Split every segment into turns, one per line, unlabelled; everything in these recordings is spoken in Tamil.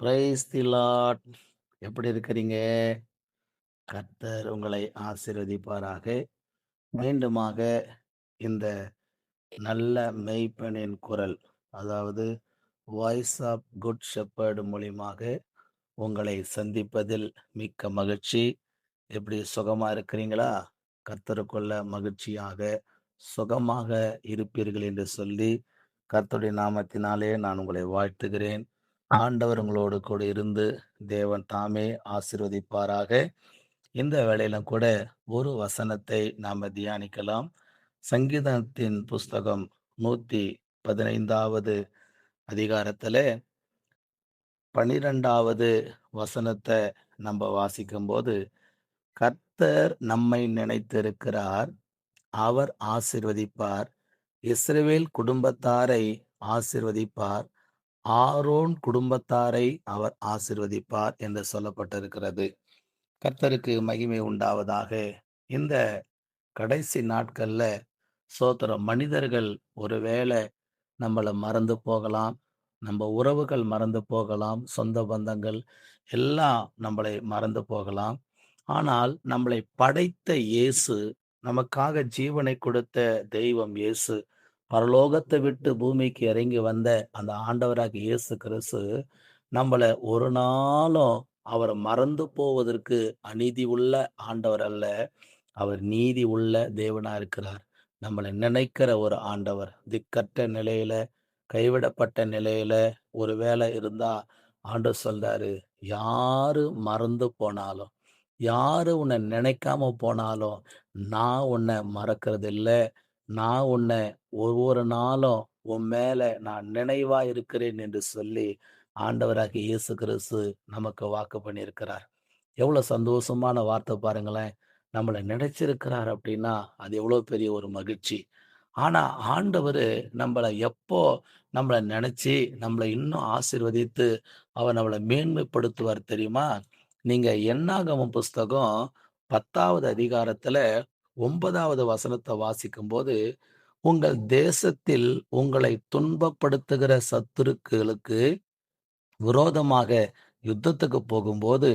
Praise the Lord. எப்படி இருக்கிறீங்க? கர்த்தர் உங்களை ஆசீர்வதிப்பாராக. மீண்டுமாக இந்த நல்ல மெய்ப்பனின் குரல், அதாவது வாய்ஸ் ஆஃப் குட் ஷெப்பர்ட் மூலியமாக உங்களை சந்திப்பதில் மிக்க மகிழ்ச்சி. எப்படி சுகமா இருக்கிறீங்களா? கர்த்தருக்குள்ள மகிழ்ச்சியாக, சுகமாக இருப்பீர்கள் என்று சொல்லி, கர்த்தருடைய நாமத்தினாலே நான் உங்களை வாழ்த்துகிறேன். ஆண்டவர் உங்களோடு கூட இருந்து தேவன் தாமே ஆசிர்வதிப்பாராக இந்த வேளையிலும் கூட ஒரு வசனத்தை நாம தியானிக்கலாம். சங்கீதத்தின் புஸ்தகம் 115வது அதிகாரத்திலே 12வது வசனத்த நம்ப வாசிக்கும்போது, கர்த்தர் நம்மை நினைத்திருக்கிறார். அவர் ஆசிர்வதிப்பார் இஸ்ரேவேல் குடும்பத்தாரை ஆசிர்வதிப்பார் ஆரோன் குடும்பத்தாரை அவர் ஆசிர்வதிப்பார் என்று சொல்லப்பட்டிருக்கிறது. கர்த்தருக்கு மகிமை உண்டாவதாக. இந்த கடைசி நாட்கள்ல சோத்திர மனிதர்கள் ஒருவேளை நம்மள மறந்து போகலாம். நம்ம உறவுகள் மறந்து போகலாம். சொந்த பந்தங்கள் எல்லாம் நம்மளை மறந்து போகலாம். ஆனால் நம்மளை படைத்த இயேசு, நமக்காக ஜீவனை கொடுத்த தெய்வம் இயேசு, பரலோகத்தை விட்டு பூமிக்கு இறங்கி வந்த அந்த ஆண்டவராக இயேசு கிறிஸ்து, நம்மளை ஒரு நாளும் அவர் மறந்து போவதற்கு அநீதி உள்ள ஆண்டவர் அல்ல. அவர் நீதி உள்ள தேவனா இருக்கிறார். நம்மளை நினைக்கிற ஒரு ஆண்டவர். திக்கற்ற நிலையில, கைவிடப்பட்ட நிலையில ஒரு வேலை இருந்தா, ஆண்டு சொல்றாரு, யாரு மறந்து போனாலும், யாரு உன்னை நினைக்காம போனாலும், நான் உன்ன இல்லை நான் உன்னை ஒவ்வொரு நாளும் உன் மேல நான் நினைவா இருக்கிறேன் என்று சொல்லி, ஆண்டவராக இயேசு கிறிஸ்து நமக்கு வாக்கு பண்ணியிருக்கிறார். எவ்வளோ சந்தோஷமான வார்த்தை பாருங்களேன். நம்மளை நினைச்சிருக்கிறார் அப்படின்னா, அது எவ்வளோ பெரிய ஒரு மகிழ்ச்சி. ஆனா ஆண்டவர் நம்மளை எப்போ நம்மளை நினைச்சு, நம்மளை இன்னும் ஆசீர்வதித்து, அவர் நம்மளை மேன்மைப்படுத்துவார் தெரியுமா? நீங்க என்னாகமம் புஸ்தகம் பத்தாவது அதிகாரத்துல 9வது வசனத்த வாசிக்கும்போது, உங்கள் தேசத்தில் உங்களை துன்பப்படுத்துகிற சத்துருக்களுக்கு விரோதமாக யுத்தத்துக்கு போகும்போது,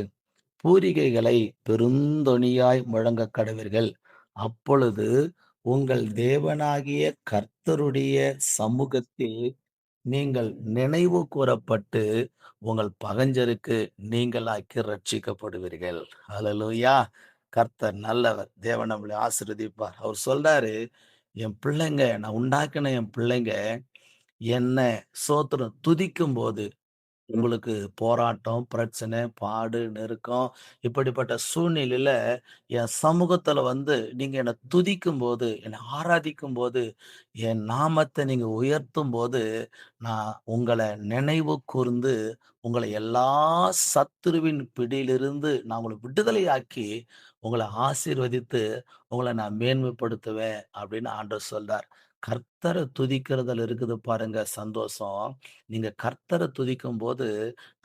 பூரிகைகளை பெருந்தொனியாய் முழங்கக் கடவீர்கள். அப்பொழுது உங்கள் தேவனாகிய கர்த்தருடைய சமூகத்தில் நீங்கள் நினைவு கூரப்பட்டு, உங்கள் பகஞ்சருக்கு நீங்கலாக்கி ரட்சிக்கப்படுவீர்கள். ஹalleluya! கர்த்தர் நல்லவர். தேவன் நம்மளை ஆசீர்வதிப்பார். அவர் சொல்றாரு, என் பிள்ளைங்க நான் உண்டாக்கின என் பிள்ளைங்க என்ன துதிக்கும் போது உங்களுக்கு போராட்டம், பிரச்சனை, பாடு, நெருக்கம் இப்படிப்பட்ட சூழ்நிலையில என் சமூகத்துல வந்து நீங்க என்ன என்னை ஆராதிக்கும் போது என் நாமத்தை நீங்க உயர்த்தும் போது நான் உங்களை நினைவு கூர்ந்து, உங்களை எல்லா சத்துருவின் பிடியிலிருந்து நான் உங்களை விடுதலையாக்கி, உங்களை ஆசீர்வதித்து, உங்களை நான் மேன்மைப்படுத்துவேன் அப்படின்னு ஆண்டவர் சொல்றார். கர்த்தரை துதிக்கிறதுல இருக்குது பாருங்க சந்தோஷம். நீங்க கர்த்தரை துதிக்கும் போது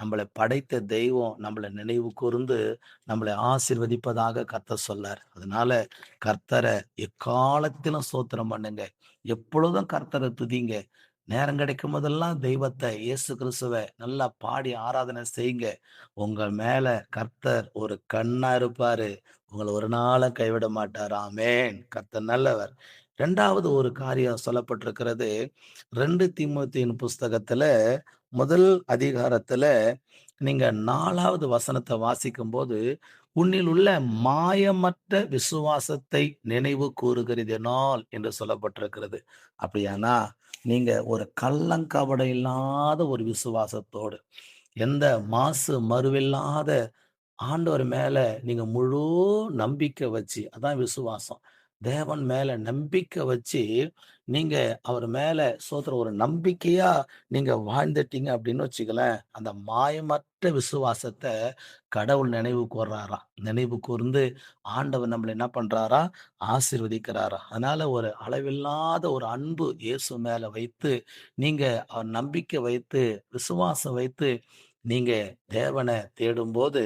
நம்மளை படைத்த தெய்வம் நம்மள நினைவு கூர்ந்து, நம்மளை ஆசிர்வதிப்பதாக கர்த்தர் சொல்லார். அதனால கர்த்தரை எக்காலத்திலும் சோத்திரம் பண்ணுங்க. எப்பொழுதும் கர்த்தரை துதிங்க. நேரம் கிடைக்கும் போதெல்லாம் தெய்வத்தை இயேசு கிறிஸ்துவ நல்லா பாடி ஆராதனை செய்யுங்க. உங்க மேல கர்த்தர் ஒரு கண்ணா இருப்பாரு. உங்களை ஒரு நாளும் கைவிட மாட்டார். ஆமேன் கர்த்தர் நல்லவர். ரெண்டாவது ஒரு காரியம் சொல்லப்பட்டிருக்கிறது. 2 தீமோத்தேயுவின் புஸ்தகத்துல முதல் அதிகாரத்துல நீங்க 4வது வசனத்த வாசிக்கும்போது, உன்னில் உள்ள மாயமற்ற விசுவாசத்தை நினைவு கூறுகிறதினால் என்று சொல்லப்பட்டிருக்கிறது. அப்படியானா, நீங்க ஒரு கள்ளங்கவடை இல்லாத ஒரு விசுவாசத்தோடு, எந்த மாசு மறுவில்லாத ஆண்டவர் மேல நீங்க முழு நம்பிக்கை வச்சு, அதான் விசுவாசம். தேவன் மேல நம்பிக்கை வச்சு, நீங்க அவர் மேல ஸ்தோத்திரம் ஒரு நம்பிக்கையா நீங்க வாழ்ந்துட்டீங்க அப்படின்னு வச்சுக்கலேன் அந்த மாயமற்ற விசுவாசத்தை கடவுள் நினைவு கூர்றாரா நினைவு கூர்ந்து ஆண்டவர் நம்மளை என்ன பண்றாரா? ஆசிர்வதிக்கிறாரா. அதனால ஒரு அளவில்லாத ஒரு அன்பு இயேசு மேல வைத்து, நீங்க அவர் நம்பிக்கை வைத்து, விசுவாசம் வைத்து, நீங்க தேவனை தேடும்போது,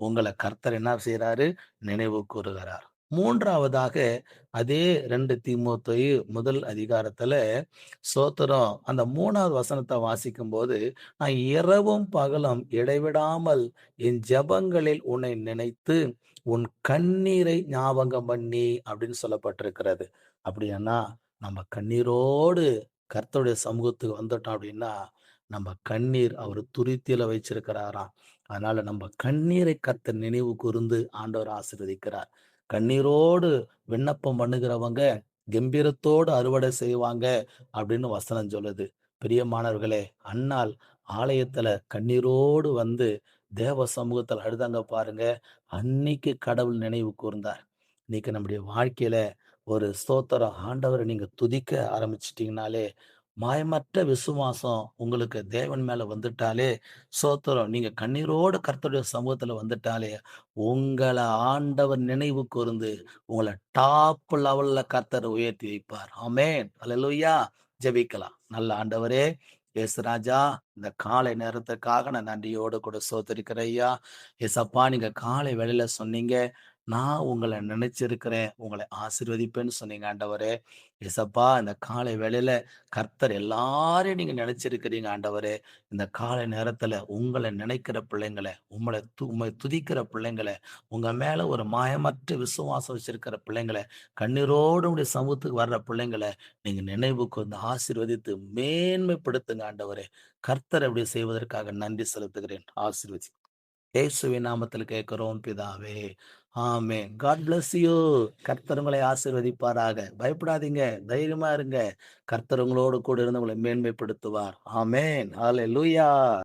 உங்களை கர்த்தர் என்ன செய்யறாரு நினைவு கூறுகிறார். மூன்றாவதாக அதே ரெண்டு திமுத்தையும் முதல் அதிகாரத்துல சோத்திரம் அந்த மூணாவது வசனத்தை வாசிக்கும் போது "நான் இரவும் பகலும் இடைவிடாமல் என் ஜெபங்களில் உன்னை நினைத்து, உன் கண்ணீரை ஞாபகம் பண்ணி" அப்படின்னு சொல்லப்பட்டிருக்கிறது. அப்படின்னா நம்ம கண்ணீரோடு கர்த்தருடைய சமூகத்துக்கு வந்துட்டோம் அப்படின்னா, நம்ம கண்ணீர் அவர் துருத்தியில வச்சிருக்கிறாராம். அதனால நம்ம கண்ணீரை கர்த்த நினைவு கூர்ந்து ஆண்டவர் ஆசிர்வதிக்கிறார் கண்ணீரோடு விண்ணப்பம் பண்ணுகிறவங்க கம்பீரத்தோடு அறுவடை செய்வாங்க அப்படின்னு வசனம் சொல்லுது. பிரியமானவர்களே, அன்னால் ஆலயத்துல கண்ணீரோடு வந்து தேவ சமூகத்தில் அழுதாங்க பாருங்க. அன்னைக்கு கடவுள் நினைவு கூர்ந்தார். இன்னைக்கு நம்முடைய வாழ்க்கையில ஒரு ஸ்தோத்திரம் ஆண்டவரை நீங்க துதிக்க ஆரம்பிச்சிட்டிங்கனாலே மாயமற்ற விசுவாசம் உங்களுக்கு தேவன் மேல வந்துட்டாலே, சோத்திரம் நீங்க கண்ணீரோடு கர்த்தருடைய சமூகத்துல வந்துட்டாலே, உங்களை ஆண்டவர் நினைவு கூர்ந்து, உங்களை டாப் லெவல்ல கர்த்தர் உயர்த்தி வைப்பார். ஆமேன் அலலுயா ஜெபிக்கலாம். நல்ல ஆண்டவரே, இயேசு ராஜா, இந்த காலை நேரத்துக்காக நான் நன்றியோடு கூட ஸ்தோத்திரிக்கிறேன் ஐயா. ஏசப்பா நீங்க காலை வேலையில சொன்னீங்க, நான் உங்களை நினைச்சிருக்கிறேன், உங்களை ஆசிர்வதிப்பேன்னு சொன்னீங்க ஆண்டவரே. எசப்பா இந்த காலை வேளையில கர்த்தர் எல்லாரையும் நீங்க நினைச்சிருக்கிறீங்க ஆண்டவரே. இந்த காலை நேரத்துல உங்களை நினைக்கிற பிள்ளைங்கள, உங்களை து உம்மை துதிக்கிற பிள்ளைங்களை உங்க மேல ஒரு மாயமற்ற விசுவாசம் வச்சிருக்கிற பிள்ளைங்களை கண்ணீரோடு உம்முடைய சமூகத்துக்கு வர்ற பிள்ளைங்கள, நீங்க நினைவுக்கு வந்து ஆசீர்வதித்து மேன்மைப்படுத்துங்க ஆண்டவரே. கர்த்தர் அப்படி செய்வதற்காக நன்றி செலுத்துகிறேன். ஆசீர்வதி இயேசுவின் நாமத்தில் கேட்கிறோம் பிதாவே. ஆமே காட் பிளஸ் யூ. கர்த்தர் உங்களை ஆசீர்வதிப்பாராக. பயப்படாதீங்க. தைரியமா இருங்க. கர்த்தர் உங்களோடு கூட இருந்து உங்களை மேன்மைப்படுத்துவார். ஆமென். ஹalleluya.